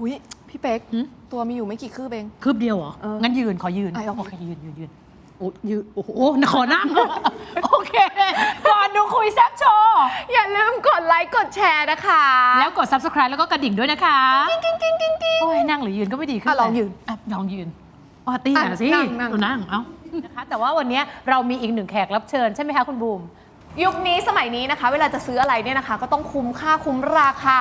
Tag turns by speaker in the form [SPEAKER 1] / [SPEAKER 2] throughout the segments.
[SPEAKER 1] หุยพี่เป๊ก
[SPEAKER 2] หืม
[SPEAKER 1] ตัวมีอยู่ไม่กี่คืบเอง
[SPEAKER 2] คืบเดียวเหรอ
[SPEAKER 1] เออ
[SPEAKER 2] งั้นยืนขอยืน
[SPEAKER 1] อะเอา
[SPEAKER 2] โอเค ยืนยืนยืนโอ้ยืนโอ้โหขอนั่ง โอเค ก่อนดูคุยแซ่บโชว์
[SPEAKER 1] อย่าลืมกดไลค์กดแชร์นะคะ
[SPEAKER 2] แล้วกด subscribe แล้วก็กระดิ่งด้วยนะคะ กิ้งกิ้งกิ้งกิ้งกิ้ง โอ้ยนั่งหรือยืนก็ไม่ดีขึ้น
[SPEAKER 1] อะลองยืน
[SPEAKER 2] อะลองยืนปาร์ตี้
[SPEAKER 1] อะ
[SPEAKER 2] อะสิ
[SPEAKER 1] นั่งนั่ง
[SPEAKER 2] เอานั่ง เอ้า นะคะ แต่ว่าวันนี้เรามีอีกหนึ่งแขกรับเชิญใช่ไหมคะคุณบูม
[SPEAKER 1] ยุคนี้สมัยนี้นะคะ เวลาจะซื้ออะไรเนี่ยนะคะ ก็ต้องคุ้มค่าคุ้มราคา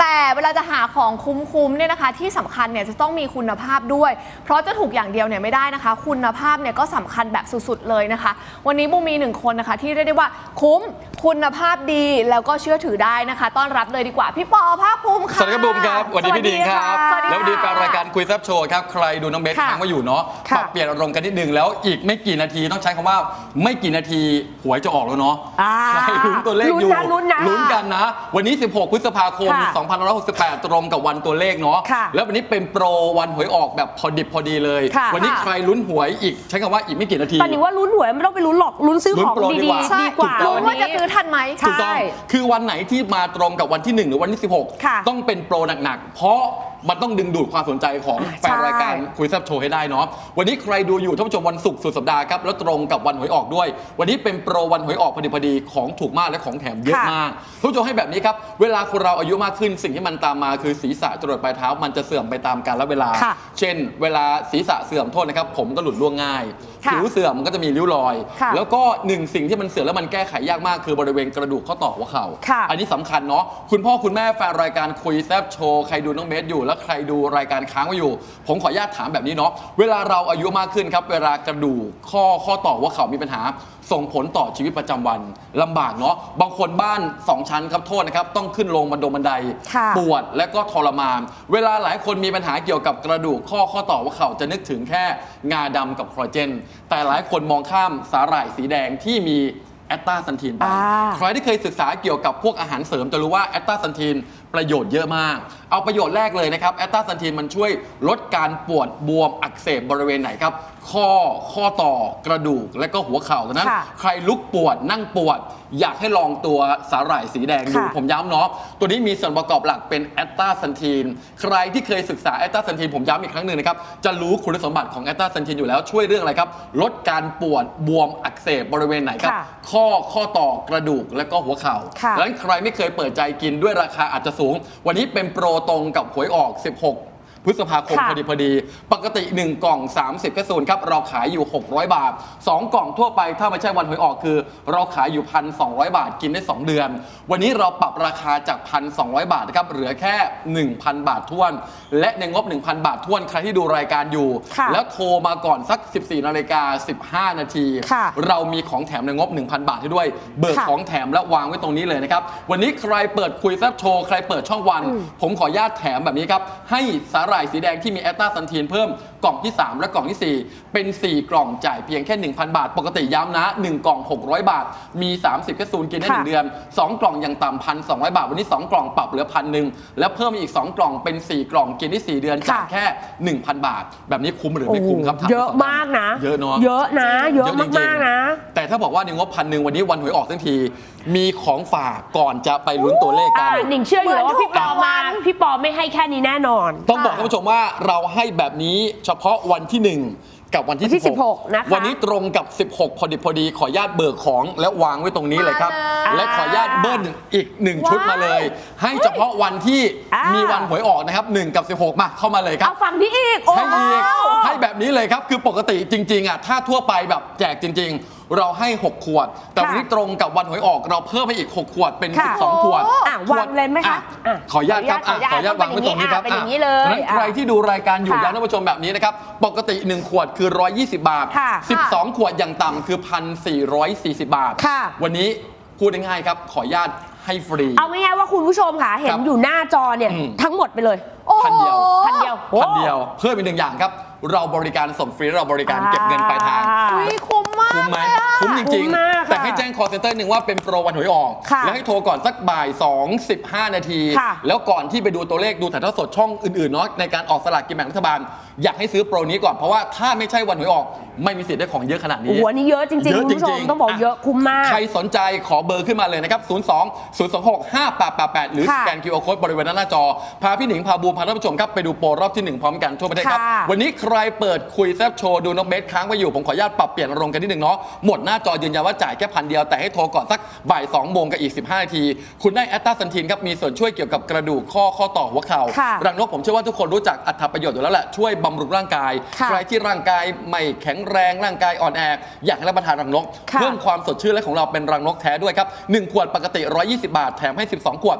[SPEAKER 1] แต่เวลาจะหาของคุ้มๆเนี่ยนะคะ ที่สำคัญเนี่ยจะต้องมีคุณภาพด้วย เพราะจะถูกอย่างเดียวเนี่ยไม่ได้นะคะ คุณภาพเนี่ยก็สำคัญแบบสุดๆเลยนะคะ วันนี้บูมมีหนึ่งคนนะคะ ที่เรียกได้ว่าคุ้มคุณภาพดีแล้วก็เชื่อถือได้นะคะ ต้อนรับเลยดีกว่าพี่ปอภาคภูมิค่ะ
[SPEAKER 3] สวัสดีครับบูมครับสวัสดีพี่ดีครับ
[SPEAKER 1] สวัสดี
[SPEAKER 3] แล้ววันนี้
[SPEAKER 1] ค่ะ
[SPEAKER 3] แฟนรายการคุยแซบโชว์ครับใครดูน้องเบส
[SPEAKER 1] ค่ะ
[SPEAKER 3] ค้างไว้อยู่เนาะ
[SPEAKER 1] ค่ะ
[SPEAKER 3] ปรับเปลี่ยนอารมณ์กันนิดนึงแล้วอีกไม่กี่นาทีต้องใช้คำว่าไม่กี่นาทีหวยจะออกแล้วเนาะ
[SPEAKER 4] อ่า
[SPEAKER 3] ใครลุ้นตัวเลขอยู่
[SPEAKER 4] ลุ้นนะลุ้นนะ
[SPEAKER 3] กันนะ วันนี้ 16 พฤษภาคม
[SPEAKER 4] ค่ะ
[SPEAKER 3] 2568 ตรงกับวันตัวเลขเนาะ
[SPEAKER 4] ค่ะ
[SPEAKER 3] แล้ววันนี้เป็นโปรวันหวยออกแบบพอดิบพอดีเลย
[SPEAKER 4] ค่ะ
[SPEAKER 3] วันนี้ใครลุ้นหวยอีกใช้คำว่าอีกไม่กี่นาที
[SPEAKER 4] ตอนนี้ว่าลุ้นหวยไม่ต้องไปลุ้นหรอกลุ้นซื้อ
[SPEAKER 3] ลุ้น
[SPEAKER 4] ของ
[SPEAKER 3] โปรดี
[SPEAKER 4] ดี
[SPEAKER 3] กว่า
[SPEAKER 4] ๆดีกว่า
[SPEAKER 3] ถูกต้
[SPEAKER 1] รู้
[SPEAKER 3] อง
[SPEAKER 1] ว่าจะซื้อทันไหม
[SPEAKER 4] ใช่
[SPEAKER 3] ถูกต้องคือวันไหนที่มาตรงกับวันที่ 1 หรือวันที่
[SPEAKER 4] ค่ะ
[SPEAKER 3] 16 ต้องเป็นโปรหนักๆ เพราะ มันต้องดึงดูดความสนใจของ
[SPEAKER 4] อ่า
[SPEAKER 3] แฟนรายการ
[SPEAKER 4] ใช่
[SPEAKER 3] คุยแซบโชว์ให้ได้เนาะวันนี้ใครดูอยู่ท่านผู้ชมวันศุกร์สุดสัปดาห์ครับแล้วตรงกับวันหวยออกด้วย วันนี้เป็นโปรวันหวยออกพอดีพอดีของถูกมากและของแถมเยอะ
[SPEAKER 4] ค่ะ
[SPEAKER 3] มากท่านผู้ชมให้แบบนี้ครับเวลาคนเราอายุมากขึ้นสิ่งที่มันตามมาคือศีรษะจรดปลายเท้ามันจะเสื่อมไปตามกาลเวลา
[SPEAKER 4] ค่ะ
[SPEAKER 3] เช่น เวลาศีรษะเสื่อมโทษนะครับผมก็หลุดร่วงง่าย
[SPEAKER 4] ค่ะ
[SPEAKER 3] ผิวเสื่อมมันก็จะมีริ้วรอย
[SPEAKER 4] ค่ะ
[SPEAKER 3] แล้วก็หนึ่งสิ่งที่มันเสื่อมแล้วมันแก้ไขยากมาก คือบริเวณกระดูกข้อต่อหัวเข่า
[SPEAKER 4] ค่ะ
[SPEAKER 3] อันนี้สำคัญเนาะคุณพ่อคุณแม่แฟนรายการคุยแซบโชว์ใครดูน้องเบสอยู่ แล้วใครดูรายการค้างไว้อยู่ ผมขออนุญาตถามแบบนี้เนาะเวลาเราอายุมากขึ้นครับ เวลากระดูกข้อข้อต่อหัวเข่ามีปัญหาส่งผลต่อชีวิตประจำวันลำบากเนาะบางคนบ้าน 2 ชั้นครับโทษนะครับ ต้องขึ้นลงบันดงบันได
[SPEAKER 4] ค่ะ
[SPEAKER 3] ปวดและก็ทรมาน เวลาหลายคนมีปัญหาเกี่ยวกับกระดูกข้อข้อต่อหัวเข่าจะนึกถึงแค่งาดำกับคอลลาเจน แต่หลายคนมองข้ามสาหร่ายสีแดงที่มีแอตตาซันทีนไป
[SPEAKER 4] อ่า
[SPEAKER 3] ใครที่เคยศึกษาเกี่ยวกับพวกอาหารเสริมจะรู้ว่าแอตตาซันทีน ประโยชน์เยอะมาก เอาประโยชน์แรกเลยนะครับแอตตาซันทีนมันช่วยลดการปวดบวมอักเสบบริเวณไหนครับ ข้อข้อต่อกระดูกและก็หัวเข่าดังนั้น
[SPEAKER 4] ค่ะ
[SPEAKER 3] ใครลุกปวดนั่งปวด อยากให้ลองตัวสาหร่ายสีแดงดู
[SPEAKER 4] ค่ะ
[SPEAKER 3] ผมย้ำเนาะตัวนี้มีส่วนประกอบหลักเป็นแอตตาซันทีนใครที่เคยศึกษาแอตตาซันทีนผมย้ำอีกครั้งหนึ่งนะครับ จะรู้คุณสมบัติของแอตตาซันทีนอยู่แล้วช่วยเรื่องอะไรครับ ลดการปวดบวมอักเสบบริเวณไหนครับ
[SPEAKER 4] ค่ะ
[SPEAKER 3] ข้อข้อต่อกระดูกและก็หัวเข่า
[SPEAKER 4] ค่ะ
[SPEAKER 3] ดังนั้นใครไม่เคยเปิดใจกินด้วยราคาอาจจะสูง วันนี้เป็นโปรตรงกับหวยออก 16 พฤษภาคม
[SPEAKER 4] ค่ะ
[SPEAKER 3] พอดีพอดี ปกติ 1 กล่อง 30แคปซูลครับเราขายอยู่ 600 บาท 2 กล่องทั่วไปถ้าไม่ใช่วันหวยออกคือ เราขายอยู่ 1,200 บาทกินได้ 2 เดือน วันนี้เราปรับราคาจาก 1,200 บาทนะครับเหลือแค่ 1,000 บาทท้วน และในงบ 1,000 บาทท้วนใครที่ดูรายการอยู่
[SPEAKER 4] ค่ะ
[SPEAKER 3] แล้วโทรมาก่อนสัก 14นาฬิกา15 นาที
[SPEAKER 4] ค่ะ
[SPEAKER 3] เรามีของแถมในงบ 1,000 บาทให้ด้วย เบิก
[SPEAKER 4] ค่ะ
[SPEAKER 3] ของแถมและวางไว้ตรงนี้เลยนะครับวันนี้ใครเปิดคุยแซบโชว์ใครเปิดช่องวัน ผมขออนุญาตแถมแบบนี้ครับให้สาหร่ายสีแดงที่มีแอตตาซันทีนเพิ่มกล่องที่ 3 และกล่องทีสี่ 4 เป็น 4 กล่องจ่ายเพียงแค่ 1,000 บาท ปกติย้ำนะ 1 กล่อง 600 บาท มี 30แคปซูลกินได้
[SPEAKER 4] ค่ะ
[SPEAKER 3] 1เดือน 2 กล่องอย่างต่ำพันสองบาท วันนี้ 2 กล่องปรับเหลือพันหนึ่งแล้วเพิ่มอีก 2 กล่องเป็น 4 กล่องกินได้ 4 เดือนจ่าย
[SPEAKER 4] ค่ะ
[SPEAKER 3] แค่ 1,000 บาท แบบนี้คุ้มหรือไม่คุ้มครับถาม
[SPEAKER 4] เยอะ
[SPEAKER 3] ทั้งสง
[SPEAKER 4] มากนะ
[SPEAKER 3] เยอะเนาะ
[SPEAKER 4] เยอะนะ เยอะ
[SPEAKER 3] เยอะจริงๆ
[SPEAKER 4] มากๆนะ
[SPEAKER 3] แต่ถ้าบอกว่าในงบพันหนึ่งวันนี้วันหวยออกทั้งทีมีของฝากก่อนจะไปลุ้นตัวเลขกั
[SPEAKER 4] อ่านหนิงเชื่ออยู่แล้วว่าพี่ปอมา
[SPEAKER 1] เหมือนถูกรางวัล
[SPEAKER 4] พี่ปอไม่ให้แค่นี้แน่นอน
[SPEAKER 3] ต้องบอกท่านผู้ชมว่าเราให้แบบนี้เฉพาะวันที่ 1 กับวันที่
[SPEAKER 4] วันที่
[SPEAKER 3] 16
[SPEAKER 4] 16นะคะ
[SPEAKER 3] วันนี้ตรงกับ 16 พอดีพอดีขออนุญาตเบิกของและวางไว้ตรงนี้เลยครับ
[SPEAKER 1] มาเลย
[SPEAKER 3] และขออนุญาตเบิ้ลอีก 1 ชุดมาเลย ให้เฉพาะวันที่
[SPEAKER 4] อ่ามี
[SPEAKER 3] มีวันหวยออกนะครับ 1 กับ 16 มาเข้ามาเลยครับ
[SPEAKER 4] เอาฝั่งที่อีก โอ้
[SPEAKER 3] ให้อีก
[SPEAKER 4] โห
[SPEAKER 3] ให้แบบนี้เลยครับ คือปกติจริง ๆอะถ้าทั่วไปแบบแจกจริง ๆ เราให้ 6 ขวด แต่วันนี้ตรงกับวันหวยออกเราเพิ่มไปอีก 6 ขวดเป็น
[SPEAKER 4] ค่ะ
[SPEAKER 3] 12 ขวด
[SPEAKER 4] อะวางเลยไหมคะ
[SPEAKER 3] อ่
[SPEAKER 4] อะ
[SPEAKER 3] ขออนุญาตครับอะ
[SPEAKER 4] ข
[SPEAKER 3] ข
[SPEAKER 4] อ
[SPEAKER 3] อ
[SPEAKER 4] อ
[SPEAKER 3] อ
[SPEAKER 4] นุ
[SPEAKER 3] นุ
[SPEAKER 4] ญา
[SPEAKER 3] ญา
[SPEAKER 4] ต
[SPEAKER 3] ตวางไว้ตรงนี้ครับ
[SPEAKER 4] เป็นอย่างนี้เลย
[SPEAKER 3] ดังนั้นใครที่ดูรายการอยู่
[SPEAKER 4] ค่ะ
[SPEAKER 3] ย้ำท่านผู้ชมแบบนี้นะครับปกติ 1 ขวดคือ 120 บาท
[SPEAKER 4] ค่ะ
[SPEAKER 3] 12 ขวดอย่างต่ำคือ 1,440 บาท
[SPEAKER 4] ค่ะ
[SPEAKER 3] วันนี้พูดง่ายๆครับ ขออนุญาตให้ฟรี
[SPEAKER 4] เอาง่ายๆว่าคุณผู้ชมค่ะเห็
[SPEAKER 3] ครั
[SPEAKER 4] น
[SPEAKER 3] บ
[SPEAKER 4] อยู่หน้าจอเนี่ย
[SPEAKER 3] อืม
[SPEAKER 4] ทั้งหมดไปเลย
[SPEAKER 1] โอ้โห
[SPEAKER 3] พันเดียว
[SPEAKER 4] พันเดียว
[SPEAKER 3] พันเดียวเพิ่มอีกหนึ่งอย่างครับ เราบริการส่งฟรีเราบริการเก็บเงินปลายทาง
[SPEAKER 4] อ่
[SPEAKER 1] อุ๊ย คุ้มมาก
[SPEAKER 3] คุ้มไหม
[SPEAKER 1] เลยอะ
[SPEAKER 3] คุ้มจริง
[SPEAKER 4] คุ้มมาก
[SPEAKER 3] ๆแต่
[SPEAKER 4] ค่ะ
[SPEAKER 3] ให้แจ้ง call center หนึ่งว่าเป็นโปรวันหวยออก
[SPEAKER 4] ค่ะ
[SPEAKER 3] แล้วให้โทรก่อนสักบ่าย 2 15 นาที
[SPEAKER 4] ค่ะ
[SPEAKER 3] แล้วก่อนที่ไปดูตัวเลขดูถ่ายทอดสดช่องอื่นๆเนาะในการออกสลากกินแบ่งรัฐบาล อยากให้ซื้อโปรนี้ก่อนเพราะว่าถ้าไม่ใช่วันหวยออกไม่มีสิทธิ์ได้ของเยอะขนาดนี้
[SPEAKER 4] โอ้โหอันนี้เยอะจริงๆ
[SPEAKER 3] เยอะ
[SPEAKER 4] คุณผู้ช
[SPEAKER 3] จริ
[SPEAKER 4] ม
[SPEAKER 3] งๆ
[SPEAKER 4] ต้องบอก
[SPEAKER 3] อะ
[SPEAKER 4] เยอะคุ้มมาก
[SPEAKER 3] ใครสนใจขอเบอร์ขึ้นมาเลยนะครับ 02 026 5888 หรือส
[SPEAKER 4] ค่ะ
[SPEAKER 3] แกน QR Code บริเวณด้านหน้าจอ พาพี่หนิง พาบูมพาท่านผู้ชมครับ ไปดูโปรรอบที่1พร้อมกันทั่วประเทศครับ
[SPEAKER 4] ค่ะ
[SPEAKER 3] วันนี้ใครเปิดคุยแซบโชว์ดูน้องเบสค้างไว้อยู่ ผมขออนุญาตปรับเปลี่ยนอารมณ์กันนิดนึงเนาะหมดหน้าจอยืนยันว่าจ่ายแค่พันเดียวแต่ให้โทรก่อนสักบ่าย2โมงกับอีก 15 นาที คุณได้แอตตาซันทีนครับมีส่วนช่วยเกี่ยวกับกระดูกข้อข้อต่อหัวเข่า
[SPEAKER 4] ค่ะ
[SPEAKER 3] รังนกผมเชื่อว่าทุกคนรู้จักอัตประโยชน์อยู่แล้วแหละช่วยบำรุงร่างกาย
[SPEAKER 4] ค่ะ
[SPEAKER 3] ใครที่ร่างกายไม่แข็งแรงร่างกายอ่อนแออยากให้รับประทานรังนก
[SPEAKER 4] ค่ะ
[SPEAKER 3] เพิ่มความสดชื่นและของเราเป็นรังนกแท้ด้วยครับ 1 ขวดปกติ 120 บาท แถมให้ 12 ขวด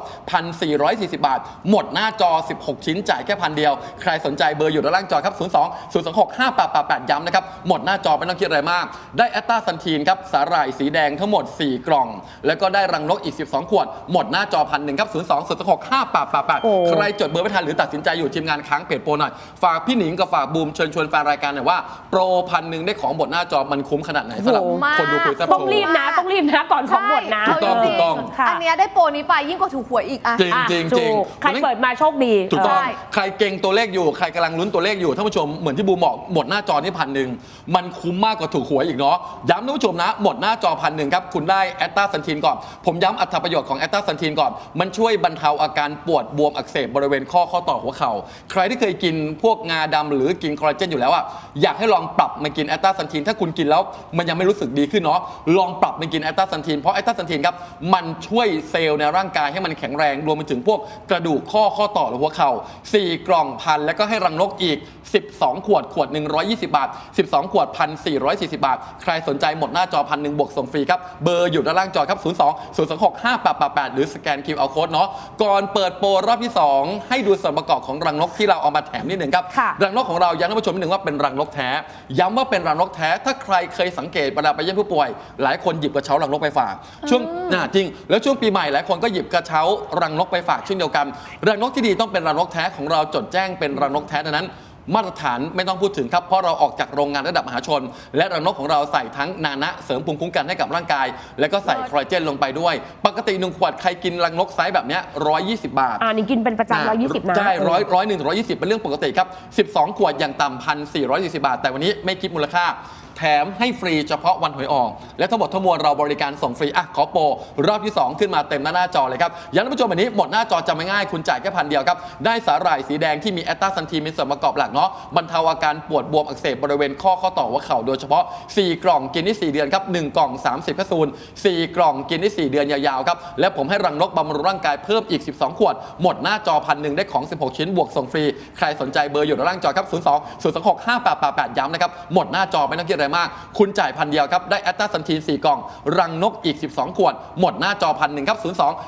[SPEAKER 3] 1,440 บาท หมดหน้าจอ 16 ชิ้นจ่ายแค่พันเดียว ใครสนใจเบอร์อยู่ด้านล่างจอครับ 02 026 5888 ย้ำนะครับ หมดหน้าจอไม่ต้องคิดอะไรมาก ได้แอตตาซันทีนครับสาหร่ายสีแดงทั้งหมด 4 กล่อง แล้วก็ได้รังนกอีก 12 ขวด หมดหน้าจอพันหนึ่งครับ 02 026 5888
[SPEAKER 4] โอ้
[SPEAKER 3] ใครจดเบอร์ไม่ทันหรือตัดสินใจอยู่ทีมงานค้างเพจโปรหน่อย ฝากพี่หนิงกับฝากบูมเชิญชวนแฟนรายการหน่อยว่าโปรพันหนึ่งได้ของหมดหน้าจอมันคุ้มขนาดไหนสำหรับ
[SPEAKER 4] โอ้โห
[SPEAKER 3] คนดูคุยแซ่บ
[SPEAKER 4] ต้อง
[SPEAKER 3] โชว์
[SPEAKER 4] รีบนะ ต้องรีบนะก่อนของหมดนะ
[SPEAKER 3] ถูกต้อง
[SPEAKER 1] เาจริ
[SPEAKER 3] ถูกต้อง
[SPEAKER 4] ค่ะ
[SPEAKER 1] อันเนี้ยได้โปรนี้ไปยิ่งกว่าถูกหวยอีกอะ
[SPEAKER 3] จริง
[SPEAKER 4] อะ
[SPEAKER 3] จริง
[SPEAKER 4] ถู
[SPEAKER 3] จริง
[SPEAKER 4] กใครเปิดมาโชคดี
[SPEAKER 3] ถูกต้อง
[SPEAKER 1] ใช่
[SPEAKER 3] ใครเก่งตัวเลขอยู่ ใครกำลังลุ้นตัวเลขอยู่ท่านผู้ชมเหมือนที่บูมบอกหมดหน้าจอนี่พันหนึ่งมันคุ้มมากกว่าถูกหวยอีกเนาะย้ำท่านผู้ชมนะ หมดหน้าจอพันหนึ่งครับคุณได้แอตตาซันทีนก่อน ผมย้ำอัตราประโยชน์ของแอตตาซันทีนก่อน มันช่วยบรรเทาอาการปวดบวมอักเสบบริเวณข้อข้อต่อหัวเข่า ใครที่เคยกินพวกงาดำหรือกินคอลลาเจนอยู่แล้วอะอยากให้ลองปรับมากินแอตตาซันทีนถ้าคุณกินแล้วมันยังไม่รู้สึกดีขึ้นเนาะลองปรับมากินแอตตาซันทีนเพราะแอตตาซันทีนครับมันช่วยเซลล์ในร่างกายให้มันแข็งแรงรวมไปถึงพวกกระดูกข้อข้อต่อหรือหัวเข่า 4 กล่องพันแล้วก็ให้รังนกอีก 12 ขวดขวด 120 บาท 12 ขวด1,440บาท ใครสนใจหมดหน้าจอพันหนึ่งบวกส่งฟรีครับ เบอร์อยู่ด้านล่างจอครับ 02 026 5888 หรือสแกน QR Code เนาะ ก่อนเปิดโปรรอบที่ 2 ให้ดูส่วนประกอบของรังนกที่เราเอามาแถมนิดหนึ่งครับ
[SPEAKER 4] ค่ะ
[SPEAKER 3] รังนกของเราย้ำท่านผู้ชมนิดหนึ่งว่าเป็นรังนกแท้ ย้ำว่าเป็นรังนกแท้ ถ้าใครเคยสังเกตเวลาไปเยี่ยมผู้ป่วย หลายคนหยิบกระเช้ารังนกไปฝาก ช่วงน่าจริง แล้วช่วงปีใหม่หลายคนก็หยิบกระเช้ารังนกไปฝากเช่นเดียวกัน รังนกที่ดีต้องเป็นรังนกแท้ของเราจดแจ้งเป็นรังนกแท้ดังนั้น มาตรฐานไม่ต้องพูดถึงครับ เพราะเราออกจากโรงงานระดับมหาชน และรังนกของเราใส่ทั้งนานะเสริมภูมิคุ้มกันให้กับร่างกาย แล้วก็ใส่คอลลาเจนลงไปด้วย ปกติหนึ่งขวดใครกินรังนกไซส์แบบเนี้ย120 บาท
[SPEAKER 4] อ่านี่กินเป็นประจำร้อยยี่สิบนะ
[SPEAKER 3] ใช่ร้อยร้อยหนึ่งร้อยยี่สิบเป็นเรื่องปกติครับ 12 ขวดอย่างต่ำพันสี่ร้อยสี่สิบาท แต่วันนี้ไม่คิดมูลค่า แถมให้ฟรีเฉพาะวันหวยออก และทั้งหมดทั้งมวลเราบริการส่งฟรีอะขอโปรรอบที่ 2 ขึ้นมาเต็มหน้าหน้าจอเลยครับย้ำท่านผู้ชมแบบนี้หมดหน้าจอจำไม่ง่ายคุณจ่ายแค่พันเดียวครับได้สาหร่ายสีแดงที่มีแอตตาซันทีนมีส่วนประกอบหลักเนาะบรรเทาอาการปวดบวมอักเสบบริเวณข้อข้อต่อหัวเข่าโดยเฉพาะ 4 กล่องกินได้4เดือนครับ1กล่อง 30แคปซูล4กล่องกินได้4เดือนยาวๆครับและผมให้รังนกบำรุงร่างกายเพิ่มอีก 12 ขวด หมดหน้าจอพันหนึ่งได้ของ 16 ชิ้นบวกส่งฟรีใครสนใจเบอร์อยู่ด้านล่างจอครับ02 026 5888ย้ำนะครับหมดหน้าจอไม่ต้องคิดอะไรมาก คุณจ่ายพันเดียวครับ ได้แอตตาซันทีน4กล่อง รังนกอีก 12 ขวด หมดหน้าจอพันหนึ่งครับ 02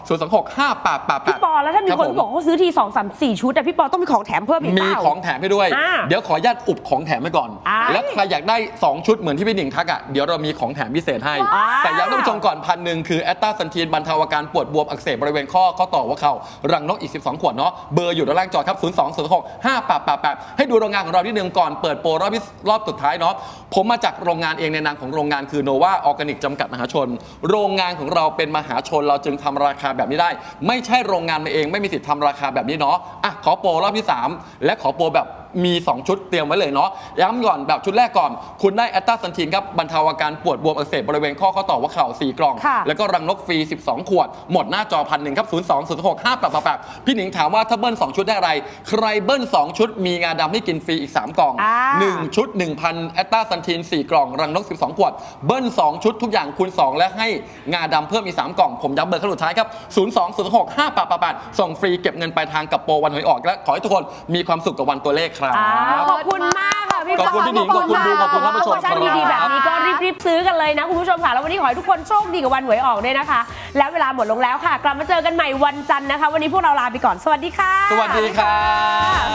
[SPEAKER 3] 026 5888
[SPEAKER 4] พี่ปอแล้วถ้ามีคนบอกว่าเขาซื้อทีสองสามสี่ชุดแต่พี่ปอต้องมีของแถมเพิ่มอีกเป
[SPEAKER 3] มี
[SPEAKER 4] ล่า
[SPEAKER 3] ของแถมให้ด้วย
[SPEAKER 4] อ่า
[SPEAKER 3] เดี๋ยวขออนุญาตอุบของแถมไว้ก่อน
[SPEAKER 4] อ่า
[SPEAKER 3] แล้วใครอยากได้ 2 ชุดเหมือนที่พี่หนิงทักอะเดี๋ยวเรามีของแถมพิเศษให้
[SPEAKER 4] ว้าว
[SPEAKER 3] แต่ย้ำท่านผู้ชมก่อนพันหนึ่งคือแอตตาซันทีนบรรเทาอาการปวดบวมอักเสบบริเวณข้อข้อต่อหัวเข่ารังนกอีก 12 ขวดเนาะเบอร์อยู่ด้านล่างจอครับ 0 2 0 6 5 8 8 8ให้ดูโรงงานของเราที่หนึ่งก่อนเปิดโปรรอบที่รอบสุดท้ายเนาะผมมาจากโรงงานเองในนามของโรงงานคือโนวาออร์แกนิกจำกัดมหาชน โรงงานของเราเป็นมหาชน เราจึงทำราคาแบบนี้ได้ ไม่ใช่โรงงานมาเอง ไม่มีสิทธิ์ทำราคาแบบนี้เนาะอะขอโปรรอบที่ 3 และขอโปรแบบ มี 2 ชุดเตรียมไว้เลยเนาะย้ำก่อนแบบชุดแรกก่อน คุณได้แอตตาซันทีนครับบรรเทาอาการปวดบวมอักเสบบริเวณข้อข้อต่อหัวเข่า4กล่อง
[SPEAKER 4] ค่ะ
[SPEAKER 3] แล้วก็รังนกฟรี 12 ขวด หมดหน้าจอพันหนึ่งครับ 0 2 0 6 5 8 8 8พี่หนิงถามว่าถ้าเบิ้ล 2 ชุดได้อะไร ใครเบิ้ล 2 ชุดมีงาดำให้กินฟรีอีก 3 กล่อง
[SPEAKER 4] อ่า
[SPEAKER 3] 1 ชุด 1,000แอตตาซันทีน4 กล่อง รังนก 12 ขวด เบิ้ล 2 ชุดทุกอย่างคูณ 2 และให้งาดำเพิ่มอีก 3 กล่อง ผมย้ำเบอร์ขั้นสุดท้ายครับ 0 2 0 6 5 8 8 8ส่งฟรีเก็บเงินปลายทางกับโปรวันหวยออกและขอให้ทุกคนมีความสุขกับวันตัวเลขครับ
[SPEAKER 4] อ่าขอบคุณมากค่ะพี่ป
[SPEAKER 3] ขอบคุณพี่หนิงขอบคุณบูมขอบคุณท่านผู้ชม
[SPEAKER 4] โปรโมชั่นดีๆแบบนี้ก็รีบๆซื้อกันเลยนะคุณผู้ชมค่ะ แล้ววันนี้ขอให้ทุกคนโชคดีกับวันหวยออกด้วยนะคะ แล้วเวลาหมดลงแล้วค่ะ กลับมาเจอกันใหม่วันจันทร์นะคะ วันนี้พวกเราลาไปก่อน สวัสดีค่ะ
[SPEAKER 3] สวัสดีครั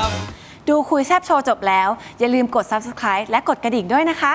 [SPEAKER 3] บ
[SPEAKER 5] ดูคุยแซบโชว์จบแล้ว อย่าลืมกด subscribe และกดกระดิ่งด้วยนะคะ